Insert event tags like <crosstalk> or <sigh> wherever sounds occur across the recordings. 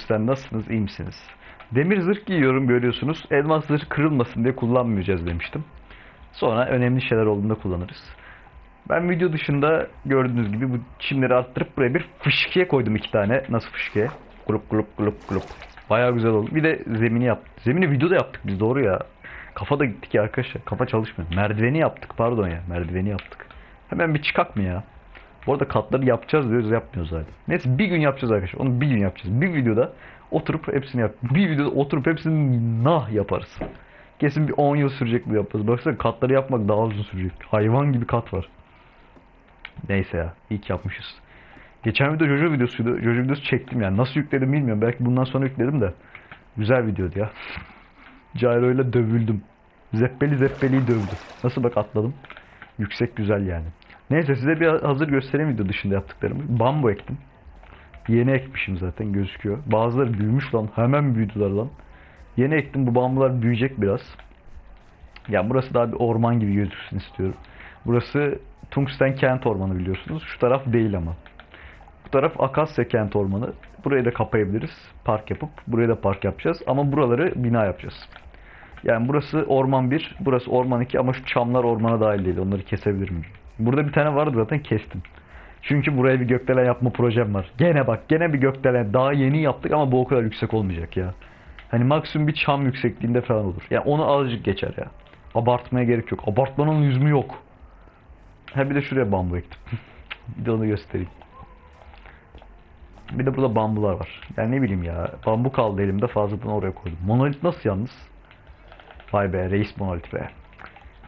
Sen nasılsınız? iyi misiniz? Demir zırh giyiyorum görüyorsunuz. Elmas zırh kırılmasın diye kullanmayacağız demiştim. Sonra önemli şeyler olduğunda kullanırız. Ben video dışında gördüğünüz gibi bu çimleri arttırıp buraya bir fışkiye koydum iki tane. Nasıl fışkiye? Grup grup grup grup. Bayağı güzel oldu. Bir de zemini yaptık. Zemini videoda yaptık biz doğru ya. Kafa da gittik ya arkadaşlar. Kafa çalışmıyor. Merdiveni yaptık pardon ya. Merdiveni yaptık. Hemen bir çıkak mı ya? Bu arada katları yapacağız diyoruz yapmıyoruz zaten. Neyse bir gün yapacağız arkadaşlar. Onu bir gün yapacağız. Bir videoda oturup hepsini yap. Bir videoda oturup hepsini nah yaparız. Kesin bir 10 yıl sürecek bu yaparız. Baksana katları yapmak daha uzun sürecek. Hayvan gibi kat var. Neyse ya. iyi ki yapmışız. Geçen video Jojo videosuydu. Jojo videosu çektim yani. Nasıl yükledim bilmiyorum. Belki bundan sonra yüklerim de. Güzel videoydu ya. <laughs> Gyro ile dövüldüm. Zeppeli Zeppeli'yi dövdü. Nasıl bak atladım. Yüksek güzel yani. Neyse size bir hazır göstereyim video dışında yaptıklarımı. Bambu ektim. Yeni ekmişim zaten gözüküyor. Bazıları büyümüş lan. Hemen büyüdüler lan. Yeni ektim bu bambular büyüyecek biraz. Ya burası daha bir orman gibi gözüksün istiyorum. Burası Tungsten kent ormanı biliyorsunuz. Şu taraf değil ama. Bu taraf Akasya kent ormanı. Burayı da kapayabiliriz. Park yapıp buraya da park yapacağız. Ama buraları bina yapacağız. Yani burası orman 1, burası orman 2 ama şu çamlar ormana dahil değil. Onları kesebilirim. Burada bir tane vardı zaten kestim. Çünkü buraya bir gökdelen yapma projem var. Gene bak gene bir gökdelen. Daha yeni yaptık ama bu o kadar yüksek olmayacak ya. Hani maksimum bir çam yüksekliğinde falan olur. Yani onu azıcık geçer ya. Abartmaya gerek yok. Abartmanın yüzümü yok. Ha bir de şuraya bambu ektim. <laughs> bir de onu göstereyim. Bir de burada bambular var. Yani ne bileyim ya. Bambu kaldı elimde fazladan oraya koydum. Monolit nasıl yalnız? Vay be reis monolit be.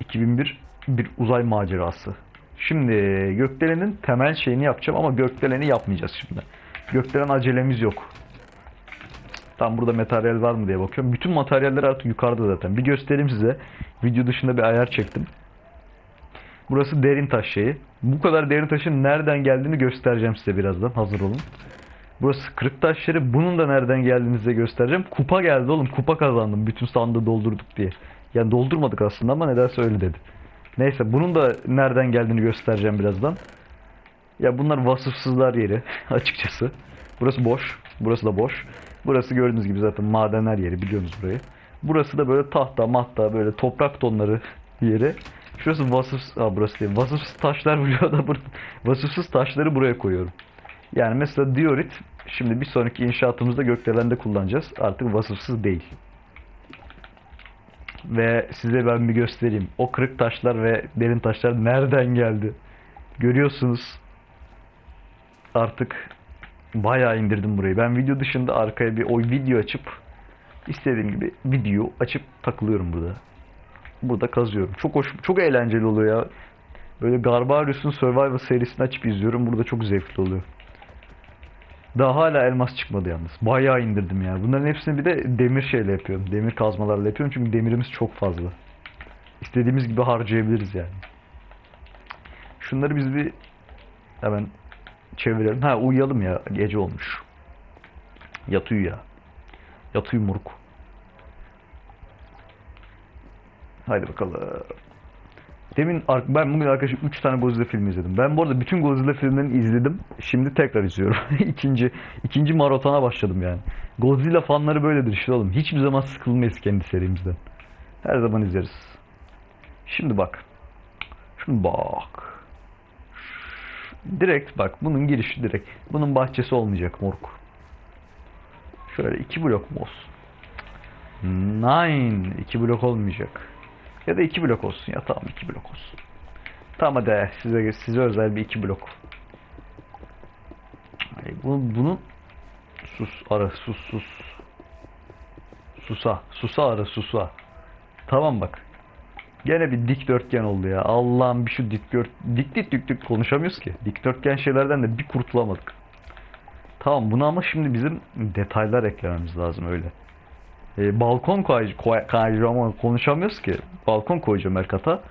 2001 bir uzay macerası. Şimdi gökdelenin temel şeyini yapacağım ama gökdeleni yapmayacağız şimdi. Gökdelen acelemiz yok. Tam burada materyal var mı diye bakıyorum. Bütün materyaller artık yukarıda zaten. Bir göstereyim size. Video dışında bir ayar çektim. Burası derin taş şeyi. Bu kadar derin taşın nereden geldiğini göstereceğim size birazdan. Hazır olun. Burası kırık taş yeri. Bunun da nereden geldiğini size göstereceğim. Kupa geldi oğlum. Kupa kazandım. Bütün sandığı doldurduk diye. Yani doldurmadık aslında ama nedense öyle dedi. Neyse bunun da nereden geldiğini göstereceğim birazdan. Ya bunlar vasıfsızlar yeri <laughs> açıkçası. Burası boş. Burası da boş. Burası gördüğünüz gibi zaten madenler yeri biliyorsunuz burayı. Burası da böyle tahta mahta böyle toprak tonları <laughs> yeri. Şurası vasıfsız, Aa, burası değil. Vasıfsız taşlar <laughs> burada da burada. Vasıfsız taşları buraya koyuyorum. Yani mesela diorit şimdi bir sonraki inşaatımızda gökdelende kullanacağız. Artık vasıfsız değil. Ve size ben bir göstereyim. O kırık taşlar ve derin taşlar nereden geldi? Görüyorsunuz. Artık bayağı indirdim burayı. Ben video dışında arkaya bir o video açıp istediğim gibi video açıp takılıyorum burada. Burada kazıyorum. Çok hoş, çok eğlenceli oluyor ya. Böyle Garbarius'un Survival serisini açıp izliyorum. Burada çok zevkli oluyor. Daha hala elmas çıkmadı yalnız. Bayağı indirdim yani. Bunların hepsini bir de demir şeyle yapıyorum. Demir kazmalarla yapıyorum çünkü demirimiz çok fazla. İstediğimiz gibi harcayabiliriz yani. Şunları biz bir hemen çevirelim. Ha uyuyalım ya. Gece olmuş. Yat uyu ya. Yat uyu moruk. Haydi bakalım. Demin ben bugün arkadaşım 3 tane Godzilla filmi izledim. Ben bu arada bütün Godzilla filmlerini izledim. Şimdi tekrar izliyorum. <laughs> ikinci ikinci maratona başladım yani. Godzilla fanları böyledir işte oğlum. Hiçbir zaman sıkılmayız kendi serimizden. Her zaman izleriz. Şimdi bak. Şimdi bak. Direkt bak bunun girişi direkt. Bunun bahçesi olmayacak moruk. Şöyle iki blok mu olsun? Nine. iki blok olmayacak. Ya da iki blok olsun ya tamam iki blok olsun. Tamam hadi size size özel bir iki blok. Ay, bunu, bunu sus ara sus sus. Susa susa ara susa. Tamam bak. Gene bir dikdörtgen oldu ya. Allah'ım bir şu dikdört dik dik dik dik konuşamıyoruz ki. Dikdörtgen şeylerden de bir kurtulamadık. Tamam bunu ama şimdi bizim detaylar eklememiz lazım öyle. E, balkon koy, koy, koyacağım ama konuşamıyoruz ki. Balkon koyacağım her kata.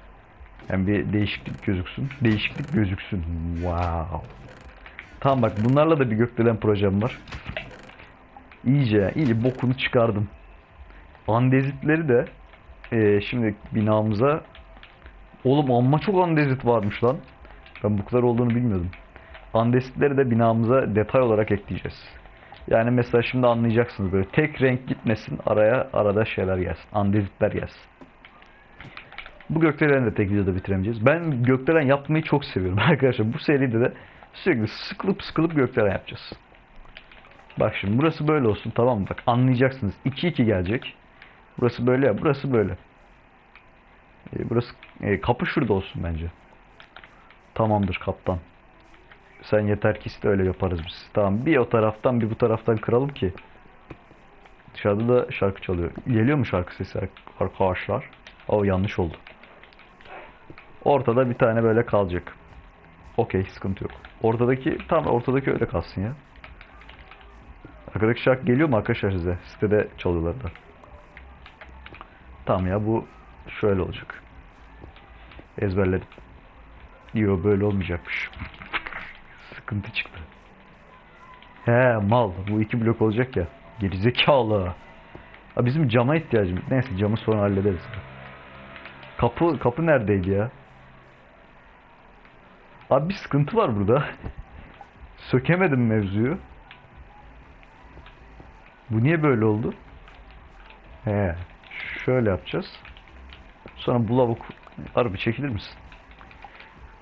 Hem bir değişiklik gözüksün. Değişiklik gözüksün. Wow. Tamam bak bunlarla da bir gökdelen projem var. İyice iyice bokunu çıkardım. Andezitleri de e, şimdi binamıza Oğlum amma çok andezit varmış lan. Ben bu kadar olduğunu bilmiyordum. Andezitleri de binamıza detay olarak ekleyeceğiz. Yani mesela şimdi anlayacaksınız böyle tek renk gitmesin araya arada şeyler gelsin. Andezitler gelsin. Bu gökdeleni de tek videoda bitiremeyeceğiz. Ben gökdelen yapmayı çok seviyorum <laughs> arkadaşlar. Bu seride de sürekli sıkılıp sıkılıp gökdelen yapacağız. Bak şimdi burası böyle olsun tamam mı? Bak anlayacaksınız. 2-2 gelecek. Burası böyle ya burası böyle. E, burası e, kapı şurada olsun bence. Tamamdır kaptan. Sen yeter ki iste öyle yaparız biz. Tamam bir o taraftan bir bu taraftan kıralım ki. Dışarıda da şarkı çalıyor. Geliyor mu şarkı sesi arkadaşlar? O yanlış oldu. Ortada bir tane böyle kalacak. Okey sıkıntı yok. Ortadaki tam ortadaki öyle kalsın ya. Arkadaki şarkı geliyor mu arkadaşlar size? Sitede çalıyorlar da. Tamam ya bu şöyle olacak. Ezberledim. Yo böyle olmayacakmış. Sıkıntı çıktı. He mal. Bu iki blok olacak ya. Gerizekalı. Ha, bizim cama ihtiyacımız. Neyse camı sonra hallederiz. Kapı kapı neredeydi ya? Abi bir sıkıntı var burada. Sökemedim mevzuyu. Bu niye böyle oldu? He. Şöyle yapacağız. Sonra bu lavuk araba çekilir misin?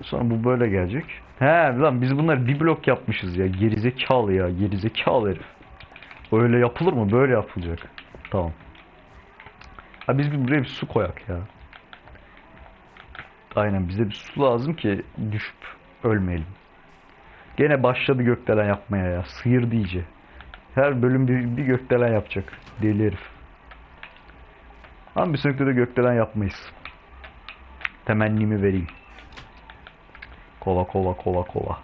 Sonra bu böyle gelecek. He lan biz bunları bir blok yapmışız ya. Gerizekalı ya. Gerizekalı herif. Öyle yapılır mı? Böyle yapılacak. Tamam. Ha biz bir buraya bir su koyak ya. Aynen bize bir su lazım ki düşüp ölmeyelim. Gene başladı gökdelen yapmaya ya. Sıyırdı iyice. Her bölüm bir, bir gökdelen yapacak. Deli herif. Ama bir sonraki de gökdelen yapmayız. Temennimi vereyim. Kova kova kova kova.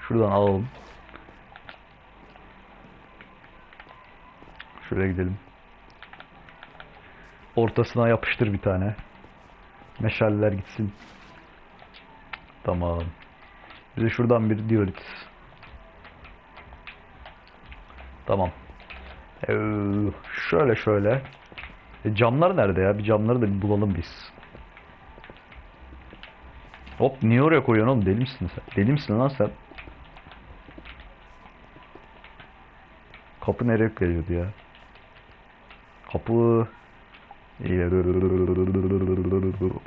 Şuradan alalım. Şuraya gidelim. Ortasına yapıştır bir tane. Meşaleler gitsin. Tamam. Bize şuradan bir diorit. Tamam. Ee, şöyle şöyle. E, camlar nerede ya? Bir camları da bir bulalım biz. Hop niye oraya koyuyorsun oğlum? Deli misin sen? Deli misin lan sen? Kapı nereye geliyordu ya? Kapı...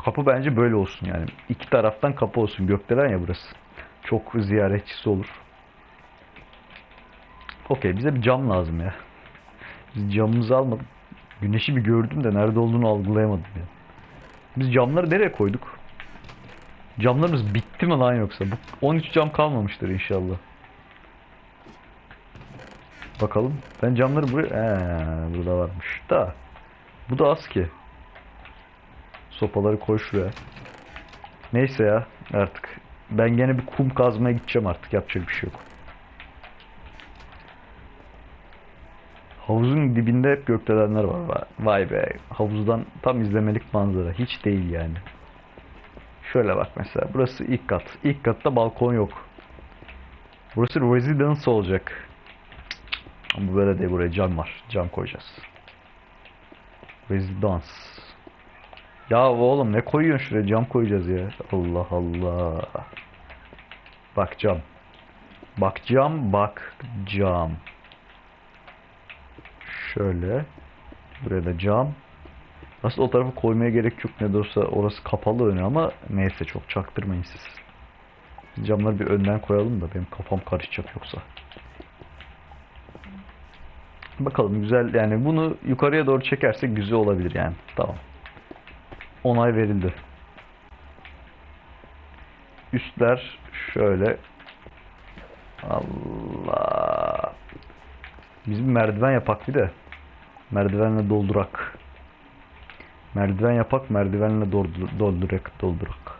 Kapı bence böyle olsun yani. İki taraftan kapı olsun. Gökdelen ya burası. Çok ziyaretçisi olur. Okey bize bir cam lazım ya. Biz camımızı almadık. Güneşi bir gördüm de nerede olduğunu algılayamadım ya. Biz camları nereye koyduk? Camlarımız bitti mi lan yoksa? Bu 13 cam kalmamıştır inşallah. Bakalım. Ben camları buraya... Ee, burada varmış. Da. Bu da az ki. Sopaları koy şuraya. Neyse ya artık. Ben gene bir kum kazmaya gideceğim artık. Yapacak bir şey yok. Havuzun dibinde hep gökdelenler var. Vay be. Havuzdan tam izlemelik manzara. Hiç değil yani. Şöyle bak mesela. Burası ilk kat. İlk katta balkon yok. Burası residence olacak. Ama böyle değil buraya cam var. Cam koyacağız. Residence. Ya oğlum ne koyuyorsun şuraya? Cam koyacağız ya. Allah Allah. Bak cam. Bak cam, bak cam. Şöyle. Buraya da cam. Aslında o tarafa koymaya gerek yok ne de olsa orası kapalı önü ama neyse çok çaktırmayın siz. Camları bir önden koyalım da benim kafam karışacak yoksa. Bakalım güzel yani bunu yukarıya doğru çekersek güzel olabilir yani. Tamam. Onay verildi. Üstler şöyle. Allah. Biz bir merdiven yapak bir de. Merdivenle doldurak. Merdiven yapak, merdivenle doldur, doldurak, doldurak.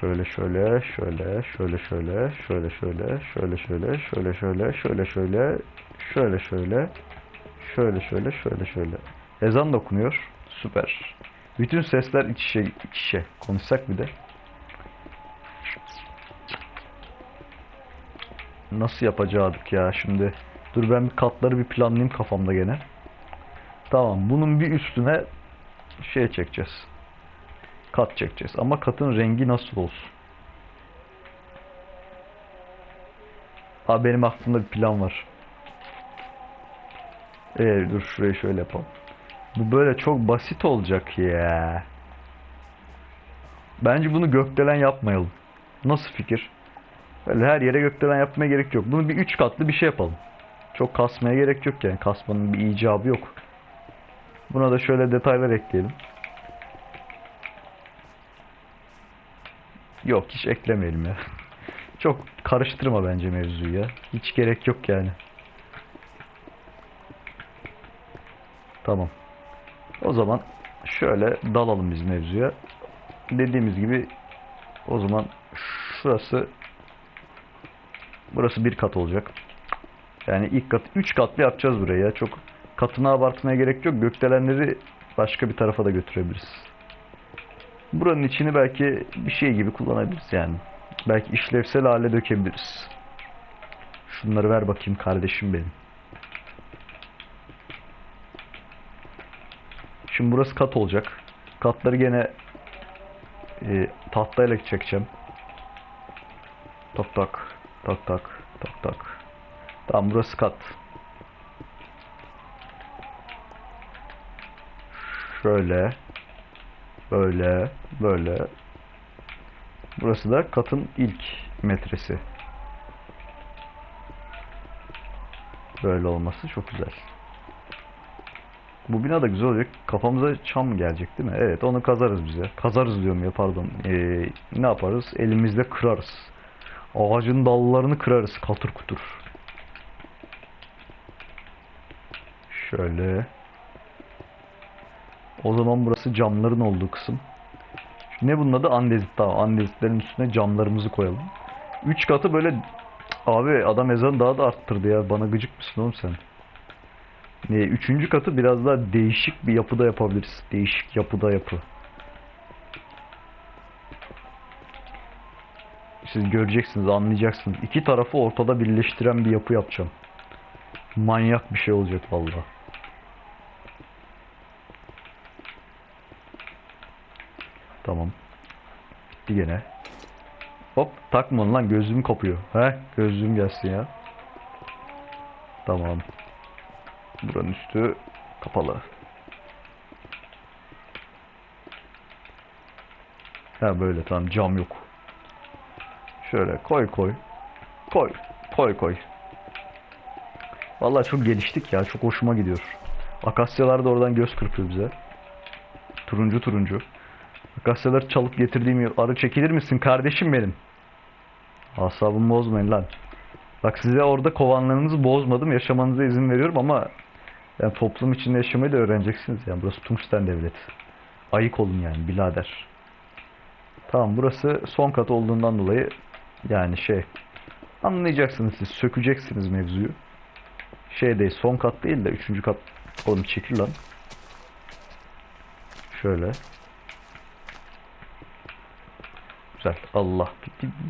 Şöyle şöyle, şöyle, şöyle şöyle, şöyle şöyle, şöyle şöyle, şöyle şöyle, şöyle şöyle, şöyle şöyle, şöyle şöyle, şöyle şöyle. Ezan da okunuyor. Süper. Bütün sesler iç içe, iç içe. Konuşsak bir de. Nasıl yapacaktık ya şimdi? Dur ben bir katları bir planlayayım kafamda gene. Tamam bunun bir üstüne şey çekeceğiz. Kat çekeceğiz. Ama katın rengi nasıl olsun? Ha benim aklımda bir plan var. Ee, dur şurayı şöyle yapalım. Bu böyle çok basit olacak ya. Bence bunu gökdelen yapmayalım. Nasıl fikir? Böyle her yere gökdelen yapmaya gerek yok. Bunu bir üç katlı bir şey yapalım. Çok kasmaya gerek yok yani. Kasmanın bir icabı yok. Buna da şöyle detaylar ekleyelim. Yok hiç eklemeyelim ya. <laughs> Çok karıştırma bence mevzuyu ya. Hiç gerek yok yani. Tamam. O zaman şöyle dalalım biz mevzuya. Dediğimiz gibi o zaman şurası burası bir kat olacak. Yani ilk kat 3 katlı yapacağız burayı ya. Çok katına abartmaya gerek yok. Gökdelenleri başka bir tarafa da götürebiliriz. Buranın içini belki bir şey gibi kullanabiliriz yani. Belki işlevsel hale dökebiliriz. Şunları ver bakayım kardeşim benim. Şimdi burası kat olacak. Katları gene e, tahtayla çekeceğim. Tak tak tak tak tak tak. Tamam burası kat. Şöyle. Böyle. Böyle. Burası da katın ilk metresi. Böyle olması çok güzel. Bu bina da güzel olacak. Kafamıza çam gelecek değil mi? Evet onu kazarız bize. Kazarız diyorum ya pardon. Ee, ne yaparız? Elimizle kırarız. Ağacın dallarını kırarız katır kutur. Şöyle. O zaman burası camların olduğu kısım. Ne bunun adı? Andezit. Tamam andezitlerin üstüne camlarımızı koyalım. Üç katı böyle... Abi adam ezanı daha da arttırdı ya. Bana gıcık mısın oğlum sen? Ne, üçüncü katı biraz daha değişik bir yapıda yapabiliriz. Değişik yapıda yapı. Siz göreceksiniz, anlayacaksınız. İki tarafı ortada birleştiren bir yapı yapacağım. Manyak bir şey olacak vallahi. Tamam. Bitti gene. Hop takma lan gözlüğüm kopuyor. He gözlüğüm gelsin ya. Tamam. Buranın üstü kapalı. Ha böyle tamam cam yok. Şöyle koy koy. Koy. Koy koy. Vallahi çok geliştik ya. Çok hoşuma gidiyor. Akasyalar da oradan göz kırpıyor bize. Turuncu turuncu. Akasyaları çalıp getirdiğim arı çekilir misin kardeşim benim? Asabımı bozmayın lan. Bak size orada kovanlarınızı bozmadım. Yaşamanıza izin veriyorum ama yani toplum içinde yaşamayı da öğreneceksiniz. Yani burası tungsten devleti. Ayık olun yani birader. Tamam burası son kat olduğundan dolayı yani şey anlayacaksınız siz sökeceksiniz mevzuyu. Şey değil son kat değil de üçüncü kat oğlum çekil lan. Şöyle. Güzel. Allah.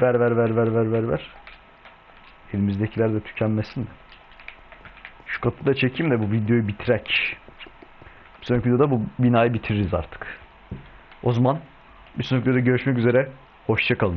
Ver ver ver ver ver ver ver. Elimizdekiler de tükenmesin de. Şu kapıyı da çekeyim de bu videoyu bitirek. Bir sonraki videoda bu binayı bitiririz artık. O zaman bir sonraki videoda görüşmek üzere. Hoşçakalın.